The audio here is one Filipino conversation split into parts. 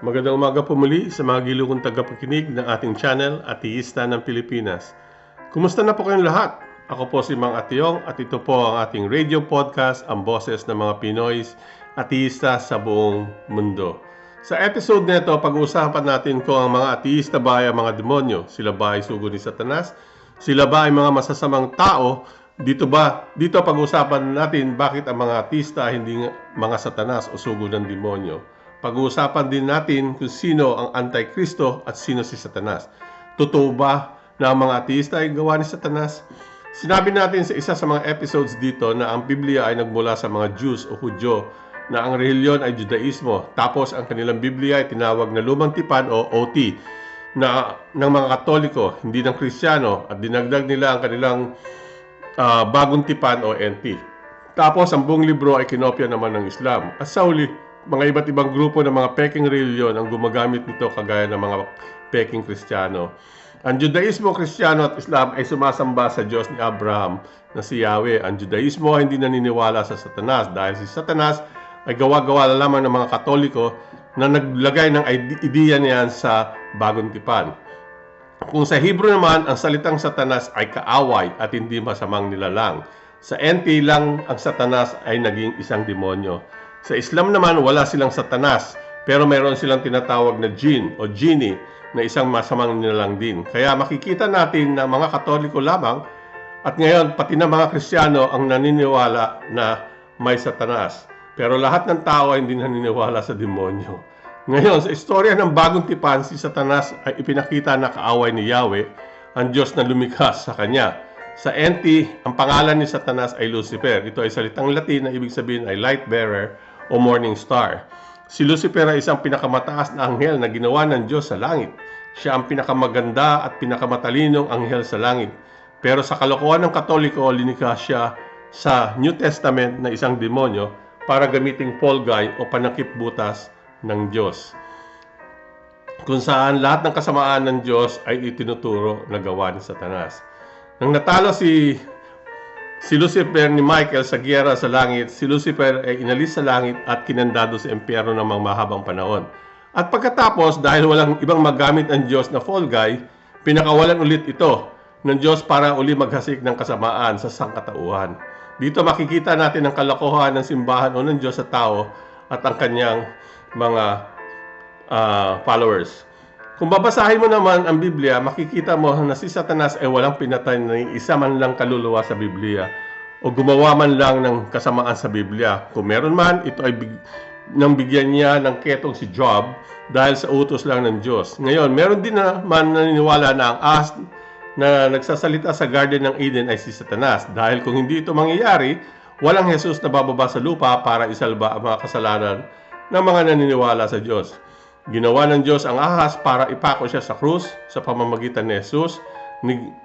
Magandang umaga po muli sa mga gilugong tagapakinig ng ating channel, Ateista ng Pilipinas. Kumusta na po kayong lahat? Ako po si Mang Ationg at ito po ang ating radio podcast, ang boses ng mga Pinoys, ateista sa buong mundo. Sa episode na ito, pag-uusapan natin kung ang mga ateista ba ay mga demonyo. Sila ba ay sugo ni Satanas? Sila ba ay mga masasamang tao? Dito ba, dito pag-uusapan natin bakit ang mga ateista ay hindi mga satanas o sugo ng demonyo. Pag-uusapan din natin kung sino ang antikristo at sino si satanas. Totoo ba na ang mga ateista ay gawa ni satanas? Sinabi natin sa isa sa mga episodes dito na ang Biblia ay nagmula sa mga Jews o Hudyo na ang reliyon ay Judaismo. Tapos ang kanilang Biblia ay tinawag na Lumang Tipan o OT na ng mga Katoliko, hindi ng Kristiyano at dinagdag nila ang kanilang ah, Bagong Tipan o NT. Tapos ang buong libro ay kinopya naman ng Islam. At sa huli, mga iba't ibang grupo ng mga peking reliyon ang gumagamit nito kagaya ng mga peking Kristiyano. Ang Judaismo, Kristiyano at Islam ay sumasamba sa Diyos ni Abraham na si Yahweh. Ang Judaismo ay hindi naniniwala sa Satanas dahil si Satanas ay gawa-gawa lamang ng mga Katoliko na naglagay ng ide- ideya niyan sa bagong tipan. Kung sa Hebrew naman, ang salitang satanas ay kaaway at hindi masamang nilalang. Sa NT lang, ang satanas ay naging isang demonyo. Sa Islam naman, wala silang satanas, pero mayroon silang tinatawag na jinn o genie na isang masamang nilalang din. Kaya makikita natin na mga katoliko lamang at ngayon pati na mga kristyano ang naniniwala na may satanas. Pero lahat ng tao ay hindi naniniwala sa demonyo. Ngayon, sa istorya ng bagong tipan, si Satanas ay ipinakita na kaaway ni Yahweh, ang Diyos na lumikha sa kanya. Sa NT, ang pangalan ni Satanas ay Lucifer. Ito ay salitang Latin na ibig sabihin ay light bearer o morning star. Si Lucifer ay isang pinakamataas na anghel na ginawa ng Diyos sa langit. Siya ang pinakamaganda at pinakamatalinong anghel sa langit. Pero sa kalokohan ng Katoliko, linikha siya sa New Testament na isang demonyo para gamiting Paul guy o panakip butas ng Diyos. Kung saan lahat ng kasamaan ng Diyos ay itinuturo na gawa ni Satanas. Nang natalo si si Lucifer ni Michael sa giyera sa langit, si Lucifer ay inalis sa langit at kinandado sa impyerno ng mga mahabang panahon. At pagkatapos, dahil walang ibang magamit ang Diyos na fall guy, pinakawalan ulit ito ng Diyos para uli maghasik ng kasamaan sa sangkatauhan. Dito makikita natin ang kalokohan ng simbahan o ng Diyos sa tao at ang kanyang mga ah, followers. Kung babasahin mo naman ang Biblia, makikita mo na si Satanas ay walang pinatay na isa man lang kaluluwa sa Biblia o gumawa man lang ng kasamaan sa Biblia. Kung meron man, ito ay big, nang bigyan niya ng ketong si Job dahil sa utos lang ng Diyos. Ngayon, meron din naman naniniwala na ang ahas na nagsasalita sa Garden ng Eden ay si Satanas. Dahil kung hindi ito mangyayari, walang Jesus na bababa sa lupa para isalba ang mga kasalanan ng mga naniniwala sa Diyos. Ginawa ng Diyos ang ahas para ipako siya sa krus sa pamamagitan ni Jesus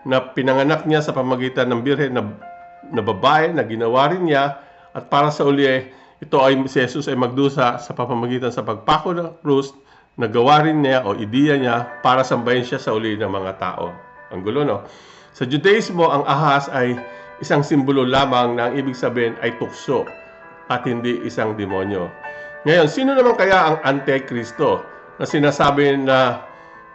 na pinanganak niya sa pamamagitan ng birhen na, na babae na ginawa rin niya at para sa uli eh, ito ay si Jesus ay magdusa sa pamamagitan sa pagpako ng krus na gawa rin niya o ideya niya para sambahin siya sa uli ng mga tao. Ang gulo, no? Sa Judaismo, ang ahas ay isang simbolo lamang na ang ibig sabihin ay tukso at hindi isang demonyo. Ngayon, sino naman kaya ang Antikristo na sinasabi na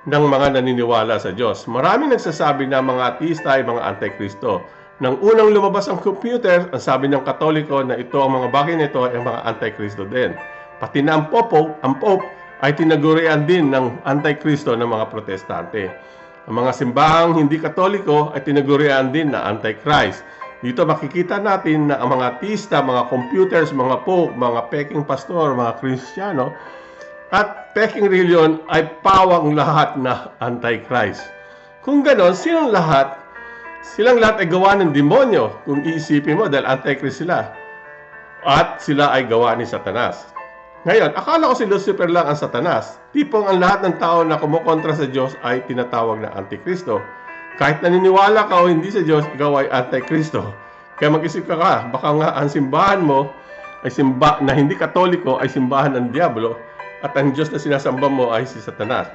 ng mga naniniwala sa Diyos? Maraming nagsasabi na mga ateista ay mga Antikristo. Nang unang lumabas ang computer, ang sabi ng Katoliko na ito ang mga bagay na ito ay mga Antikristo din. Pati na ang Pope, ang Pope ay tinagurian din ng Antikristo ng mga Protestante. Ang mga simbahang hindi katoliko ay tinagurian din na Antichrist. Dito makikita natin na ang mga artista, mga computers, mga pope, mga peking pastor, mga kristyano, at peking reliyon ay pawang lahat na Antichrist. Kung ganon, silang lahat? Silang lahat ay gawa ng demonyo kung iisipin mo dahil Antichrist sila. At sila ay gawa ni Satanas. Ngayon, akala ko si Lucifer lang ang satanas. Tipong ang lahat ng tao na kumukontra sa Diyos ay tinatawag na Antikristo. Kahit naniniwala ka o hindi sa Diyos, ikaw ay Antikristo. Kaya mag-isip ka ka, baka nga ang simbahan mo ay simba na hindi katoliko ay simbahan ng Diablo at ang Diyos na sinasamba mo ay si Satanas.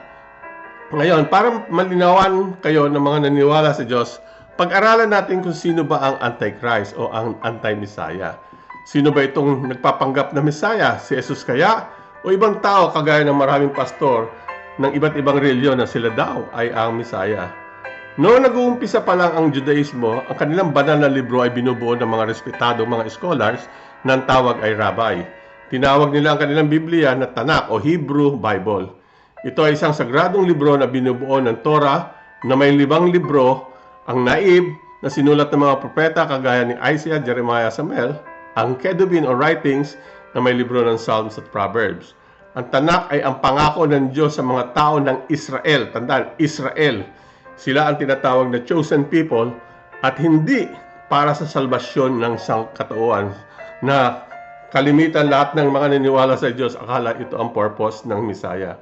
Ngayon, para malinawan kayo ng mga naniniwala sa Diyos, pag-aralan natin kung sino ba ang Antichrist o ang Anti-Messiah. Sino ba itong nagpapanggap na Messiah? Si Jesus kaya o ibang tao kagaya ng maraming pastor ng iba't ibang reliyon na sila daw ay ang Misaya. Noong nag-uumpisa pa lang ang Judaismo, ang kanilang banal na libro ay binubuo ng mga respetadong mga scholars na ang tawag ay rabbi. Tinawag nila ang kanilang Biblia na Tanakh o Hebrew Bible. Ito ay isang sagradong libro na binubuo ng Torah na may libang libro, ang Naib na sinulat ng mga propeta kagaya ni Isaiah, Jeremiah, Samuel, ang Kedubin o Writings na may libro ng Psalms at Proverbs. Ang Tanakh ay ang pangako ng Diyos sa mga tao ng Israel. Tandaan, Israel. Sila ang tinatawag na chosen people at hindi para sa salbasyon ng sangkatauhan na kalimitan lahat ng mga niniwala sa Diyos akala ito ang purpose ng Misaya.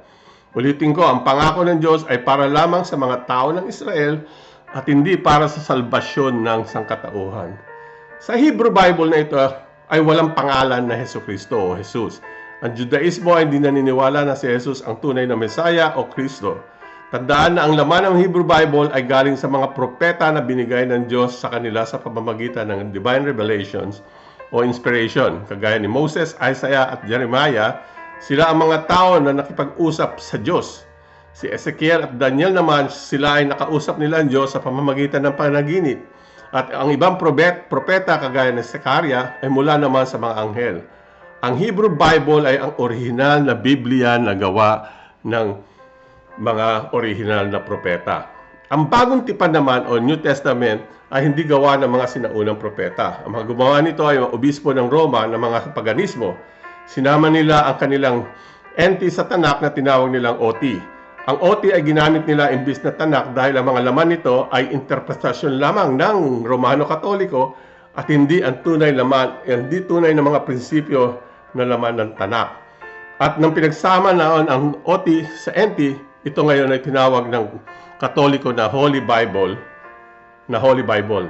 Ulitin ko, ang pangako ng Diyos ay para lamang sa mga tao ng Israel at hindi para sa salbasyon ng sangkatauhan. Sa Hebrew Bible na ito ay walang pangalan na Heso Kristo o Jesus. Ang Judaismo ay hindi naniniwala na si Jesus ang tunay na Mesaya o Kristo. Tandaan na ang laman ng Hebrew Bible ay galing sa mga propeta na binigay ng Diyos sa kanila sa pamamagitan ng divine revelations o inspiration. Kagaya ni Moses, Isaiah at Jeremiah, sila ang mga tao na nakipag-usap sa Diyos. Si Ezekiel at Daniel naman, sila ay nakausap nila ang Diyos sa pamamagitan ng panaginip. At ang ibang probet, propeta kagaya ni Zechariah ay mula naman sa mga anghel. Ang Hebrew Bible ay ang orihinal na Biblia na gawa ng mga orihinal na propeta. Ang bagong tipan naman o New Testament ay hindi gawa ng mga sinaunang propeta. Ang mga gumawa nito ay mga obispo ng Roma ng mga paganismo. Sinama nila ang kanilang enti sa tanak na tinawag nilang OT. Ang OT ay ginamit nila imbis na tanak dahil ang mga laman nito ay interpretasyon lamang ng Romano Katoliko at hindi ang tunay laman, hindi tunay na mga prinsipyo na laman ng tanak. At nang pinagsama naon ang OT sa NT, ito ngayon ay tinawag ng Katoliko na Holy Bible, na Holy Bible.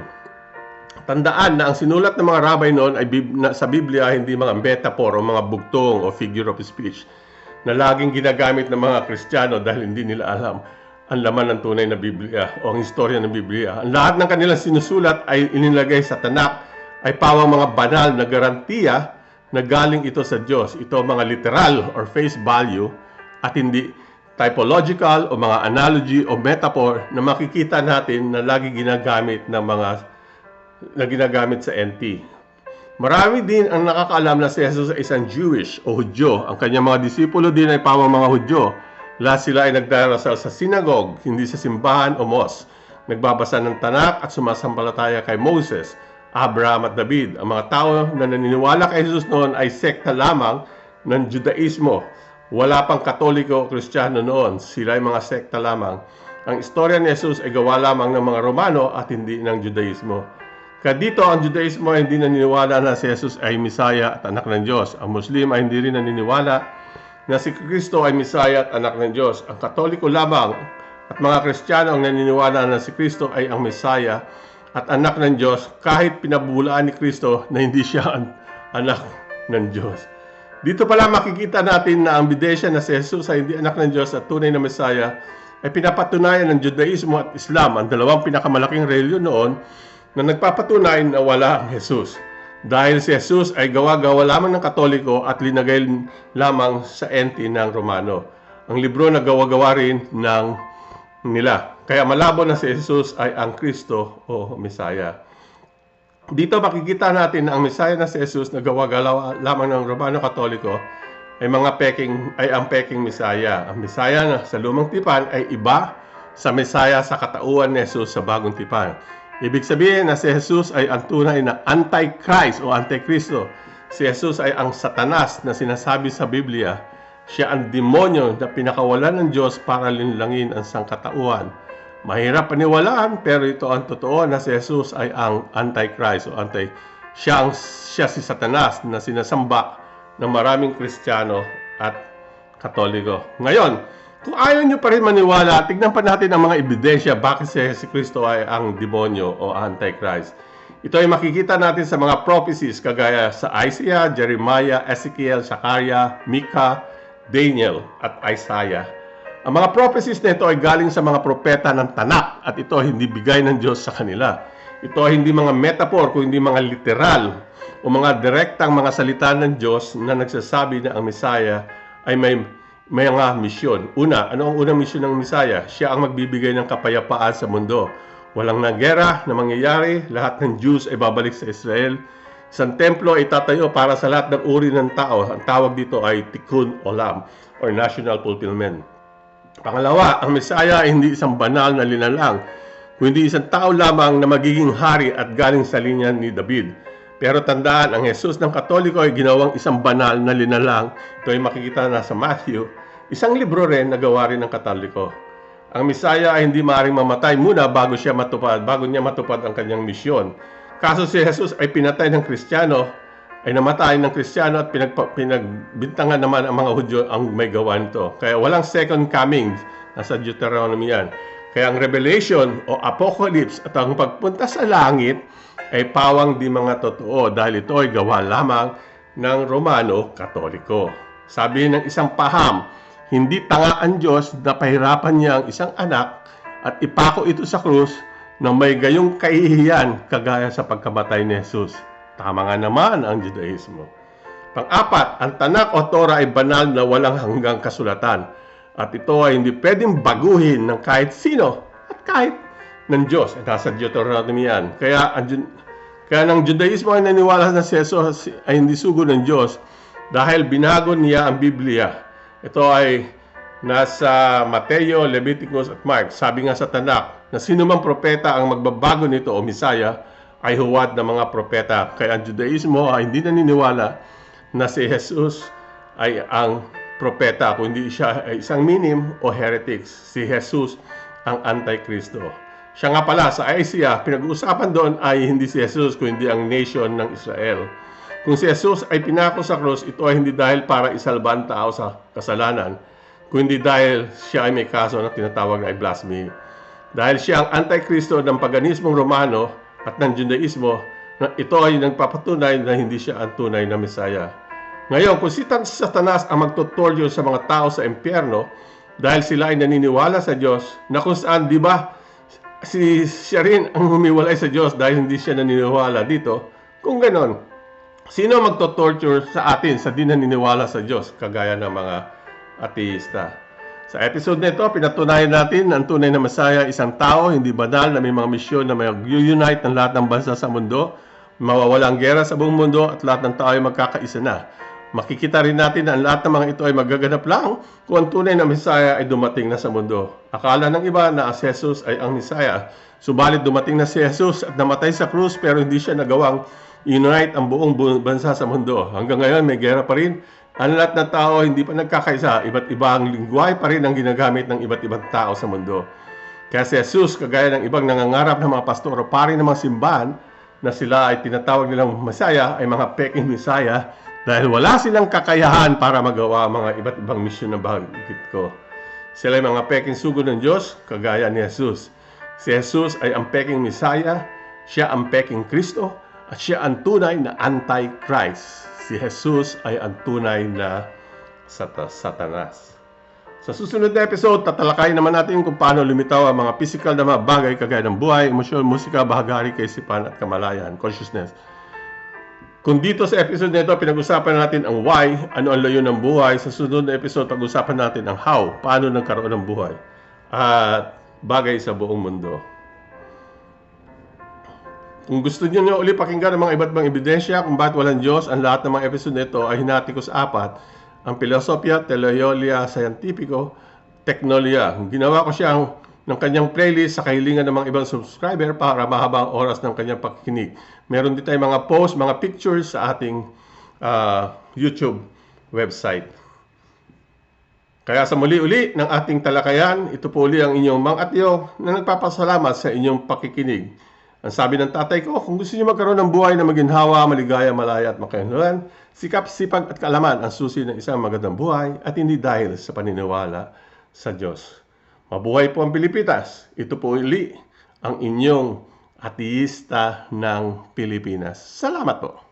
Tandaan na ang sinulat ng mga rabbi noon ay sa Biblia hindi mga metaphor o mga bugtong o figure of speech na laging ginagamit ng mga Kristiyano dahil hindi nila alam ang laman ng tunay na Biblia o ang istorya ng Biblia. Ang lahat ng kanilang sinusulat ay inilagay sa tanak ay pawang mga banal na garantiya na galing ito sa Diyos. Ito mga literal or face value at hindi typological o mga analogy o metaphor na makikita natin na lagi ginagamit ng mga na ginagamit sa NT. Marami din ang nakakaalam na si Jesus ay isang Jewish o Hudyo. Ang kanyang mga disipulo din ay pawang mga Hudyo. Lahat sila ay nagdarasal sa sinagog, hindi sa simbahan o mosque. Nagbabasa ng tanak at sumasampalataya kay Moses, Abraham at David. Ang mga tao na naniniwala kay Jesus noon ay sekta lamang ng Judaismo. Wala pang Katoliko o Kristiyano noon. Sila ay mga sekta lamang. Ang istorya ni Jesus ay gawa lamang ng mga Romano at hindi ng Judaismo. Kaya dito, ang Judaismo ay hindi naniniwala na si Jesus ay Misaya at anak ng Diyos. Ang Muslim ay hindi rin naniniwala na si Kristo ay Misaya at anak ng Diyos. Ang Katoliko lamang at mga Kristiyano ang naniniwala na si Kristo ay ang Misaya at anak ng Diyos kahit pinabulaan ni Kristo na hindi siya ang anak ng Diyos. Dito pala makikita natin na ang bidensya na si Jesus ay hindi anak ng Diyos at tunay na Mesaya ay pinapatunayan ng Judaismo at Islam, ang dalawang pinakamalaking reliyon noon na nagpapatunay na wala ang Jesus. Dahil si Jesus ay gawa-gawa lamang ng Katoliko at linagay lamang sa enti ng Romano. Ang libro na gawa-gawa rin ng nila. Kaya malabo na si Jesus ay ang Kristo o Mesaya. Dito makikita natin na ang Mesaya na si Jesus na gawa-gawa lamang ng Romano Katoliko ay mga peking ay ang peking Mesaya. Ang Mesaya na sa lumang tipan ay iba sa Mesaya sa katauhan ni Jesus sa bagong tipan. Ibig sabihin na si Jesus ay ang tunay na Antichrist o Antikristo. Si Jesus ay ang satanas na sinasabi sa Biblia. Siya ang demonyo na pinakawalan ng Diyos para linlangin ang sangkatauhan. Mahirap paniwalaan pero ito ang totoo na si Jesus ay ang Antichrist o anti siya, ang, siya si satanas na sinasamba ng maraming Kristiyano at Katoliko. Ngayon, kung ayaw nyo pa rin maniwala, tignan pa natin ang mga ebidensya bakit si Jesus Kristo ay ang demonyo o Antichrist. Ito ay makikita natin sa mga prophecies kagaya sa Isaiah, Jeremiah, Ezekiel, Zechariah, Micah, Daniel at Isaiah. Ang mga prophecies na ito ay galing sa mga propeta ng tanak at ito ay hindi bigay ng Diyos sa kanila. Ito ay hindi mga metaphor kundi mga literal o mga direktang mga salita ng Diyos na nagsasabi na ang Messiah ay may may mga misyon. Una, ano ang unang misyon ng Misaya? Siya ang magbibigay ng kapayapaan sa mundo. Walang na gera na mangyayari, lahat ng Jews ay babalik sa Israel. Isang templo ay tatayo para sa lahat ng uri ng tao. Ang tawag dito ay Tikkun Olam or National Fulfillment. Pangalawa, ang Mesaya ay hindi isang banal na linalang, kundi isang tao lamang na magiging hari at galing sa linya ni David. Pero tandaan, ang Jesus ng Katoliko ay ginawang isang banal na linalang. Ito ay makikita na sa Matthew, isang libro rin na gawa rin ng Katoliko. Ang Misaya ay hindi maaaring mamatay muna bago siya matupad, bago niya matupad ang kanyang misyon. Kaso si Jesus ay pinatay ng Kristiyano, ay namatay ng Kristiyano at pinagpa, pinagbintangan naman ang mga Hudyo ang may gawa nito. Kaya walang second coming, nasa Deuteronomy yan. Kaya ang Revelation o Apocalypse at ang pagpunta sa langit ay pawang di mga totoo dahil ito ay gawa lamang ng Romano Katoliko. Sabi ng isang paham, hindi tanga ang Diyos na pahirapan niya ang isang anak at ipako ito sa krus na may gayong kahihiyan kagaya sa pagkamatay ni Jesus. Tama nga naman ang Judaismo. Pang-apat, ang Tanak o Torah ay banal na walang hanggang kasulatan at ito ay hindi pwedeng baguhin ng kahit sino at kahit ng Diyos. At nasa Deuteronomy yan. Kaya, ang, kaya ng Judaismo ay naniwala na si Jesus ay hindi sugo ng Diyos dahil binago niya ang Biblia. Ito ay nasa Mateo, Leviticus at Mark. Sabi nga sa Tanak na sino mang propeta ang magbabago nito o Misaya ay huwad ng mga propeta. Kaya ang Judaismo ay hindi naniniwala na si Jesus ay ang propeta, kundi siya ay isang minim o heretics. Si Jesus ang Antikristo. Siya nga pala sa Isaiah, pinag-uusapan doon ay hindi si Jesus kundi ang nation ng Israel. Kung si Jesus ay pinako sa krus, ito ay hindi dahil para isalba ang tao sa kasalanan, kundi dahil siya ay may kaso na tinatawag na blasphemy. Dahil siya ang antikristo ng paganismong Romano at ng Judaismo, na ito ay nagpapatunay na hindi siya ang tunay na Mesaya. Ngayon, kung si Satanas ang magtutoryo sa mga tao sa impyerno dahil sila ay naniniwala sa Diyos, na kung saan, di ba, si siya rin ang humiwalay sa Diyos dahil hindi siya naniniwala dito, kung ganon, sino magto-torture sa atin sa di naniniwala sa Diyos, kagaya ng mga ateista? Sa episode na ito, pinatunayan natin ang tunay na Masaya, isang tao, hindi banal na may mga misyon na may unite ng lahat ng bansa sa mundo, mawawala ang gera sa buong mundo at lahat ng tao ay magkakaisa na. Makikita rin natin na ang lahat ng mga ito ay magaganap lang kung ang tunay na Messiah ay dumating na sa mundo. Akala ng iba na si Jesus ay ang Messiah. Subalit dumating na si Jesus at namatay sa krus pero hindi siya nagawang unite ang buong bu- bansa sa mundo. Hanggang ngayon may gera pa rin. Ang lahat ng tao hindi pa nagkakaisa. Iba't ibang lingwahe pa rin ang ginagamit ng iba't ibang tao sa mundo. Kaya si Jesus, kagaya ng ibang nangangarap ng mga pastor o pari ng mga simbahan, na sila ay tinatawag nilang Messiah ay mga peking Messiah dahil wala silang kakayahan para magawa ang mga iba't ibang misyon na bagit ko. Sila ay mga peking sugo ng Diyos, kagaya ni Jesus. Si Jesus ay ang peking Messiah, siya ang peking Kristo, at siya ang tunay na Antichrist. Si Jesus ay ang tunay na sata- Satanas. Sa susunod na episode, tatalakayin naman natin kung paano lumitaw ang mga physical na mga bagay kagaya ng buhay, emosyon, musika, bahagari, kaisipan at kamalayan, consciousness. Kung dito sa episode na ito, pinag-usapan natin ang why, ano ang layo ng buhay. Sa susunod na episode, pag-usapan natin ang how, paano nagkaroon ng buhay. At bagay sa buong mundo. Kung gusto niyo nyo uli pakinggan ang mga iba't ibang ebidensya kung bakit walang Diyos, ang lahat ng mga episode nito ay hinati ko sa apat. Ang Filosofia Teleolia Scientifico Technolia. Ginawa ko siyang ng kanyang playlist sa kahilingan ng mga ibang subscriber para mahaba ang oras ng kanyang pakikinig. Meron din tayong mga post, mga pictures sa ating ah, YouTube website. Kaya sa muli-uli ng ating talakayan, ito po uli ang inyong Mang Atyo na nagpapasalamat sa inyong pakikinig. Ang sabi ng tatay ko, kung gusto niyo magkaroon ng buhay na maginhawa, maligaya, malaya at makahinlan, sikap, sipag at kalaman ang susi ng isang magandang buhay at hindi dahil sa paniniwala sa Diyos. Mabuhay po ang Pilipinas. Ito po uli ang inyong ateista ng Pilipinas. Salamat po.